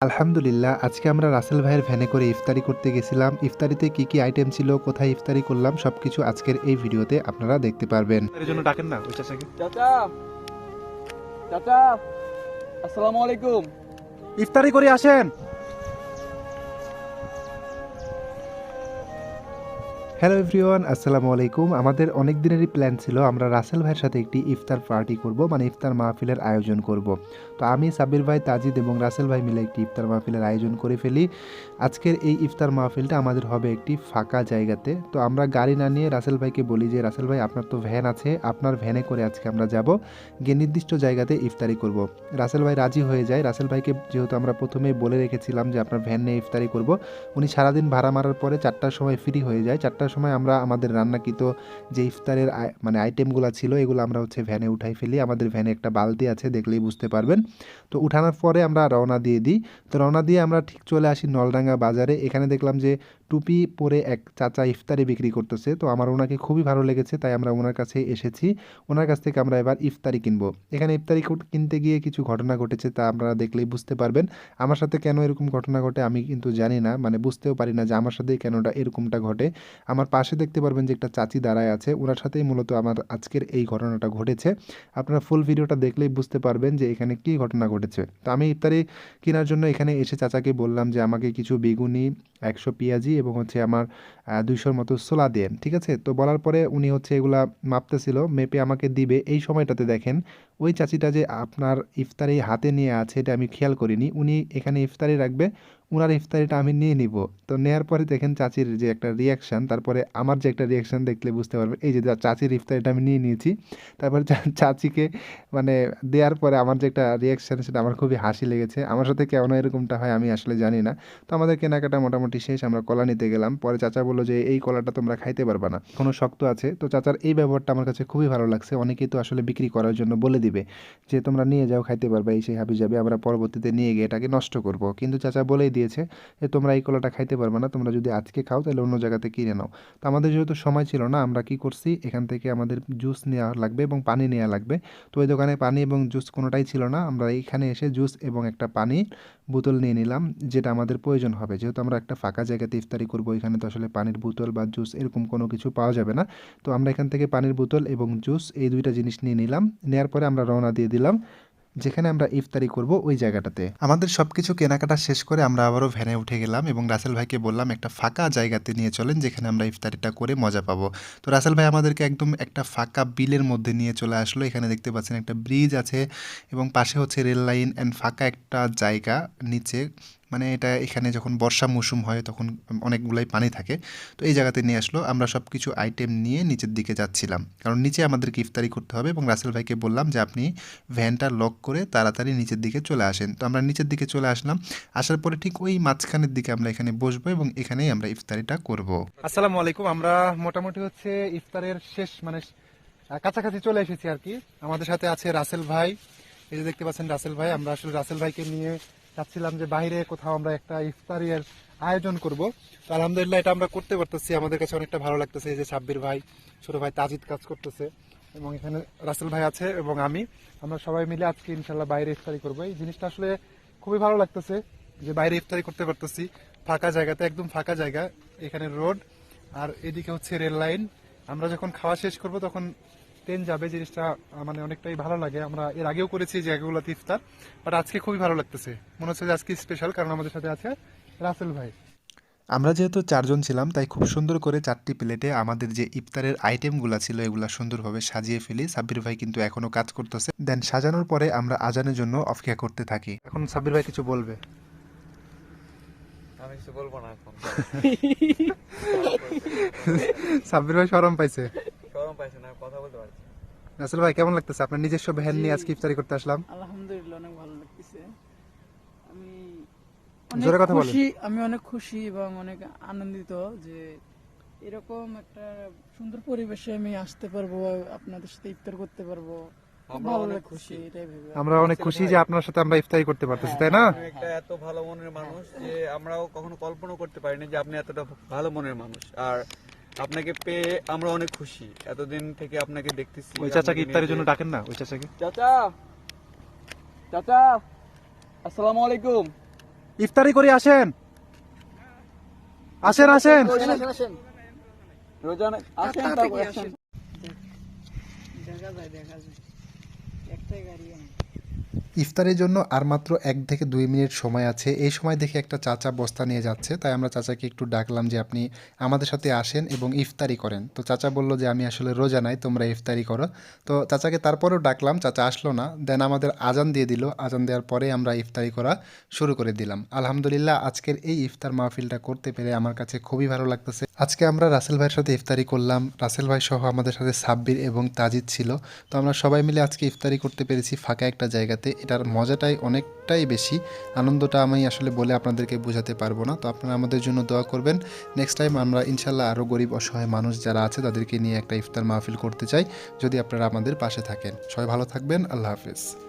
আলহামদুলিল্লাহ আজকে আমরা রাসেল ভাইয়ের ভ্যানে করে ইফতারি করতে গেছিলাম। ইফতারিতে কি কি আইটেম ছিল কোথায় ইফতারি করলাম সবকিছু আজকের এই ভিডিওতে আপনারা দেখতে পারবেন। এর জন্য ডাকেন না ওই চাচাকে। চাচা! চাচা! আসসালামু আলাইকুম। ইফতারি করে আসেন। হ্যালো এভরিওয়ান আসসালামু আলাইকুম আমাদের অনেক দিনেরই প্ল্যান ছিল, আমরা রাসেল ভাইয়ের সাথে একটি ইফতার পার্টি করব মানে ইফতার মাহফিলের আয়োজন করব। তো আমি সাবির ভাই, তাজিদ এবং রাসেল ভাই মিলে একটি ইফতার মাহফিলের আয়োজন করে ফেলি। আজকের এই ইফতার মাহফিলটা আমাদের হবে একটি ফাঁকা জায়গাতে। তো আমরা গাড়ি না নিয়ে রাসেল ভাইকে বলি যে, রাসেল ভাই, আপনার তো ভ্যান আছে, আপনার ভ্যানে করে আজকে আমরা যাব। গিয়ে নির্দিষ্ট জায়গাতে ইফতারি করব। রাসেল ভাই রাজি হয়ে যায়। রাসেল ভাইকে যেহেতু আমরা প্রথমেই বলে রেখেছিলাম যে, আপনার ভ্যান নিয়ে ইফতারি করব। উনি সারাদিন ভাড়া মারার পরে চারটার সময় ফ্রি হয়ে যায়। চারটার সময় আমরা আমাদের রান্নাকৃত যে ইফতারের মানে আইটেমগুলো ছিল, এগুলো আমরা হচ্ছে ভ্যানে উঠাই ফেলি। আমাদের ভ্যানে একটা বালতি আছে, দেখলেই বুঝতে পারবেন। তো উঠানোর পরে আমরা রওনা দিয়ে দিই। তো রওনা দিয়ে আমরা ঠিক চলে আসি নলডাঙ্গা বাজারে। এখানে দেখলাম যে টুপি পরে এক চাচা ইফতারি বিক্রি করতেছে। তো আমার ওনাকে খুবই ভালো লেগেছে, তাই আমরা ওনার কাছে এসেছি। ওনার কাছ থেকে আমরা এবার ইফতারি কিনবো। এখানে ইফতারি কিনতে গিয়ে কিছু ঘটনা ঘটেছে, তা আপনারা দেখলেই বুঝতে পারবেন। আমার সাথে কেন এরকম ঘটনা ঘটে আমি কিন্তু জানি না মানে বুঝতেও পারি না যে আমার সাথে কেনটা এরকমটা ঘটে। আমার পাশে দেখতে পারবেন যে একটা চাচি দাঁড়ায় আছে, ওনার সাথেই মূলত আমার আজকের এই ঘটনাটা ঘটেছে। আপনারা ফুল ভিডিওটা দেখলেই বুঝতে পারবেন যে এখানে কী ঘটনা ঘটেছে। তো আমি ইফতারি কেনার জন্য এখানে এসে চাচাকে বললাম যে আমাকে কিছু বেগুনি, একশো পেঁয়াজি এবং হচ্ছে আমার দুইশোর মতো সোলা দেন ঠিক আছে? তো বলার পরে উনি হচ্ছে এগুলা মাপতেছিল, মেপে আমাকে দিবে। এই সময়টাতে দেখেন, ওই চাচিটা যে আপনার ইফতারি হাতে নিয়ে আছে এটা আমি খেয়াল করিনি। উনি এখানে ইফতারি রাখবে ওনার ইফতারিটা আমি নিয়ে নিব। তো নেয়ার পরে দেখেন চাচির যে একটা রিয়াকশান তারপরে আমার যে একটা রিয়াকশান দেখলে বুঝতে পারবেন এই যে চাচির ইফতারিটা আমি নিয়ে নিয়েছি। তারপরে চাচিকে মানে দেওয়ার পরে আমার যে একটা রিয়াকশান সেটা আমার খুবই হাসি লেগেছে। আমার সাথে কেন এরকমটা হয় আমি আসলে জানি না। তো আমাদের কেনাকাটা মোটামুটি শেষ, আমরা কলা নিতে গেলাম। পরে চাচা বলল যে, এই কলাটা তোমরা খাইতে পারবে না। কোনো শক্ত আছে? তো চাচার এই ব্যবহারটা আমার কাছে খুবই ভালো লাগছে। অনেকেই তো আসলে বিক্রি করার জন্য বলে দিবে যে, তোমরা নিয়ে যাও, খাইতে পারবে, এই সেই হাবি যাবে আমরা পরবর্তীতে নিয়ে গিয়ে এটাকে নষ্ট করব। কিন্তু চাচা বলেই দিয়েছে যে তোমরা এই কলাটা খাইতে পারবে না, তোমরা যদি আজকে খাও তাহলে অন্য জায়গাতে কিনে নাও। তো আমাদের যেহেতু সময় ছিল না, আমরা কি করছি, এখান থেকে আমাদের জুস নেওয়া লাগবে এবং পানি নেওয়া লাগবে। তো ওই দোকানে পানি এবং জুস কোনোটাই ছিল না, আমরা এইখানে এসে জুস এবং একটা পানি বোতল নিয়ে নিলাম, যেটা আমাদের প্রয়োজন হবে। যেহেতু আমরা একটা ফাঁকা জায়গাতে ইফতারি করব এখানে তো আসলে পানির বোতল বা জুস এরকম কোনো কিছু পাওয়া যাবে না। তো আমরা এখান থেকে পানির বোতল এবং জুস এই দুইটা জিনিস নিয়ে নিলাম নেওয়ার পরে আমরা রওনা দিয়ে দিলাম। যেখানে আমরা ইফতারি করব ওই জায়গাটাতে। আমাদের সব কিছু কেনাকাটা শেষ করে আমরা আবারও ভ্যানে উঠে গেলাম এবং রাসেল ভাইকে বললাম, একটা ফাঁকা জায়গাতে নিয়ে চলেন যেখানে আমরা ইফতারিটা করে মজা পাবো। তো রাসেল ভাই আমাদেরকে একদম একটা ফাঁকা বিলের মধ্যে নিয়ে চলে আসলো। এখানে দেখতে পাচ্ছেন একটা ব্রিজ আছে এবং পাশে হচ্ছে রেল লাইন অ্যান্ড ফাঁকা একটা জায়গা নিচে। মানে এটা এখানে যখন বর্ষা মৌসুম হয়, তখন অনেকগুলাই পানি থাকে। তো এই জায়গাতে নিয়ে আসলো, আমরা সব কিছু আইটেম নিয়ে নিচের দিকে যাচ্ছিলাম। কারণ নিচে আমাদেরকে ইফতারি করতে হবে এবং রাসেল ভাইকে বললাম যে, আপনি ভ্যানটা লক করে তাড়াতাড়ি নিচের দিকে চলে আসেন। তো আমরা নিচের দিকে চলে আসলাম। আসার পরে ঠিক ওই মাঝখানের দিকে আমরা এখানে বসবো এবং এখানেই আমরা ইফতারিটা করব। আসসালামু আলাইকুম, আমরা মোটামুটি হচ্ছে ইফতারের শেষ মানে কাছাকাছি চলে এসেছি আর কি। আমাদের সাথে আছে রাসেল ভাই। এই যে দেখতে পাচ্ছেন রাসেল ভাই, আমরা আসলে রাসেল ভাইকে নিয়ে চাচ্ছিলাম যে বাইরে কোথাও আমরা একটা ইফতারির আয়োজন করব। তো আলহামদুলিল্লাহ এটা আমরা করতে পারতেছি। আমাদের কাছে অনেকটা ভালো লাগতেছে যে সাব্বির ভাই, ছোট ভাই তাজিদ কাজ করতেছে এবং এখানে রাসেল ভাই আছে এবং আমি। আমরা সবাই মিলে আজকে ইনশাল্লাহ বাইরে ইফতারি করব। এই জিনিসটা আসলে খুবই ভালো লাগতেছে যে বাইরে ইফতারি করতে পারতেছি। ফাঁকা জায়গাতে, একদম ফাঁকা জায়গা, এখানে রোড। আর এদিকে হচ্ছে রেল লাইন। আমরা যখন খাওয়া শেষ করব তখন ট্রেন যাবে জিনিসটা মানে অনেকটাই ভালো লাগে। আমরা এর আগেও করেছি জায়গাগুলোতে ইফতার বাট আজকে খুবই ভালো লাগতেছে। মনে হচ্ছে যে আজকে স্পেশাল কারণ আমাদের সাথে আছে রাসেল ভাই। আমরা যেহেতু চারজন ছিলাম তাই খুব সুন্দর করে চারটি প্লেটে আমাদের যে ইফতারের আইটেমগুলো ছিল এগুলো সুন্দরভাবে সাজিয়ে ফেলি। সাব্বির ভাই কিন্তু এখনও কাজ করতেছে। দেন সাজানোর পরে আমরা আজানের জন্য অপেক্ষা করতে থাকি। এখন সাব্বির ভাই কিছু বলবে। আমি কিছু বলব না এখন। সাব্বির ভাই সরম পাইছে গরম পাইছে না কথা বলতে পারছি রাসেল ভাই কেমন লাগতেছে? আপনার নিজস্ব ভ্যান নিয়ে আজকে ইফতারি করতে আসলাম। আলহামদুলিল্লাহ অনেক ভালো লাগতেছে। আমি জোরে অনেক কথা বলেন। খুশি আমি অনেক খুশি এবং অনেক আনন্দিত যে এরকম একটা সুন্দর পরিবেশে আমি আসতে পারব আপনাদের সাথে ইফতার করতে পারব। আমরা অনেক খুশি। আমরা অনেক খুশি যে আপনার সাথে আমরা ইফতারি করতে পারতেছি তাই না? একটা এত ভালো মনের মানুষ যে আমরাও কখনো কল্পনা করতে পারিনি যে আপনি এতটা ভালো মনের মানুষ। আর আপনাকে পেয়ে আমরা অনেক খুশি। এতদিন থেকে আপনাকে দেখতেছি ওই চাচাকে ইফতারের জন্য ডাকেন না? ওই চাচাকে চাচা! চাচা! আসসালামু আলাইকুম। ইফতারি করে আসেন। আসেন আসেন। রোজা আসেন তারপর আসেন। দেখা যায় দেখা যায়। একটাই গাড়ি ইফতারের জন্য আর মাত্র এক থেকে দুই মিনিট সময় আছে। এই সময় দেখে একটা চাচা বস্তা নিয়ে যাচ্ছে, তাই আমরা চাচাকে একটু ডাকলাম যে আপনি আমাদের সাথে আসেন এবং ইফতারি করেন। তো চাচা বলল যে, আমি আসলে রোজা নাই, তোমরা ইফতারি করো। তো চাচাকে তারপরেও ডাকলাম, চাচা আসলো না। দেন আমাদের আজান দিয়ে দিল। আজান দেওয়ার পরে আমরা ইফতারি করা শুরু করে দিলাম। আলহামদুলিল্লাহ, আজকের এই ইফতার মাহফিলটা করতে পেরে আমার কাছে খুবই ভালো লাগতেছে। আজকে আমরা রাসেল ভাইয়ের সাথে ইফতারি করলাম। রাসেল ভাই সহ আমাদের সাথে সাব্বির এবং তাজিদ ছিল। তো আমরা সবাই মিলে আজকে ইফতারি করতে পেরেছি ফাঁকা একটা জায়গাতে। এটার মজাটাই অনেকটাই বেশি। আনন্দটা আমি আসলে বলে আপনাদেরকে বোঝাতে পারব না। তো আপনারা আমাদের জন্য দোয়া করবেন। নেক্সট টাইম আমরা ইনশাল্লাহ আরও গরিব, অসহায় মানুষ যারা আছে, তাদেরকে নিয়ে একটা ইফতার মাহফিল করতে চাই। যদি আপনারা আমাদের পাশে থাকেন। সবাই ভালো থাকবেন। আল্লাহ হাফিজ।